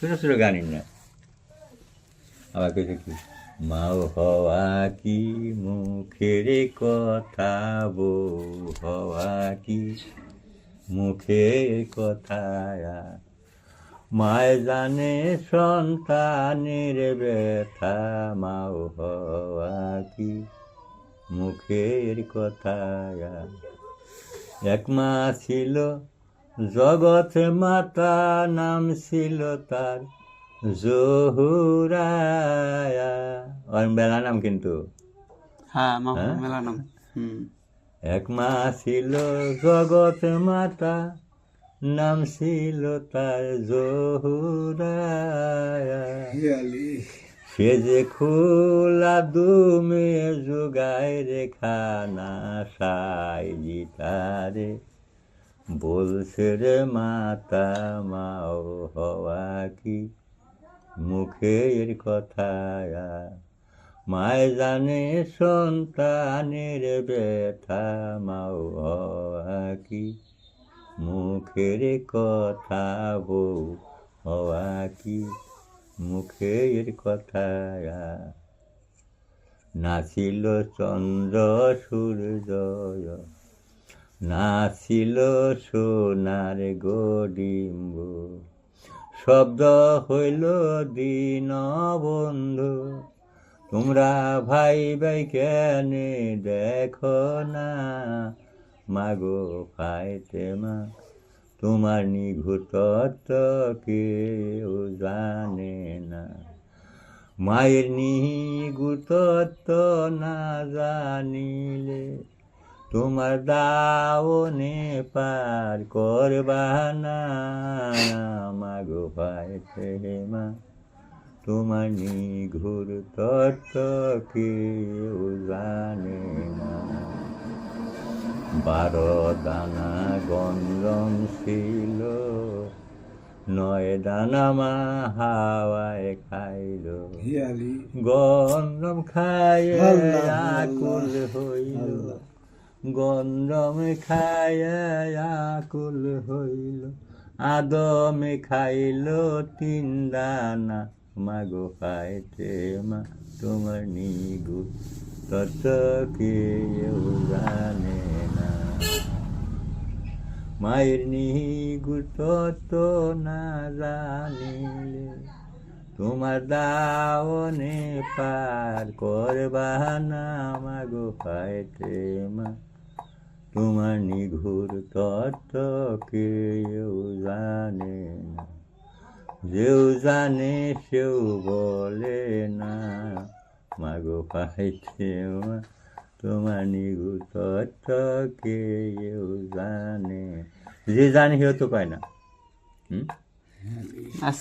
ছোটো ছোটো গানই না আবার কিছু কি? মাও হওয়া কি? মুখের কথা বউ হওয়া কি? মুখের কথা মায় জানে সন্তানের ব্যথা, মাও হওয়া কি? মুখের কথা এক মা ছিল জগৎ মাতা নাম ছিল তার জহুরায়া। বেলা নাম কিন্তু। হ্যাঁ হ্যাঁ? মেলা নাম। এক মা ছিল জগৎ মাতা নাম ছিল তার জহুরায়া। সে যে খোলা দুমে যোগায় রেখা না সাই জিতারে বলছে রে মাতা, মাও হওয়া কি? মুখের কথা মায় জানে সন্তানের ব্যথা, মাও হওয়া কি? মুখের কথা বউ হওয়া কি? মুখের কথা নাছিল চন্দ্র সূর্যয় নাছিল সোনার গডিম্ব। শব্দ হইল, দিন বন্ধু, তোমরা ভাই ভাই কেনে দেখো না? মাগো পাইতে মা, তোমার নিঘুত কেউ জানে না। মায়ের নিগুত না জানিলে তোমার দাওনে পার করবা না মাগো পাইতে মা তোমার নিঘুর তত্ত্ব কেউ জানে না। বারো দানা গঞ্জম ছিল নয় দানা মা হাওয়ায় খাইল। গঞ্জম খায় আকুল হইল। গঞ্জম খায় আকুল হইল, আদমে খাইল তিন দানা। মাগো খাইতে মা, তোমার নিগু তত কেউ জানে না। মায়ের নিগু তত না জানিলে তোমার দাওনে পার করবা না মাগো পাইতে মা তোমার নিঘুর তত্ত্ব কেউ জানে না যেও জানে সেও বলে না মাগো পাইতে মা তোমার নিঘুর তত্ত্ব কেউ জানে যে জানে সেও তো পায় না। হুম? আজকে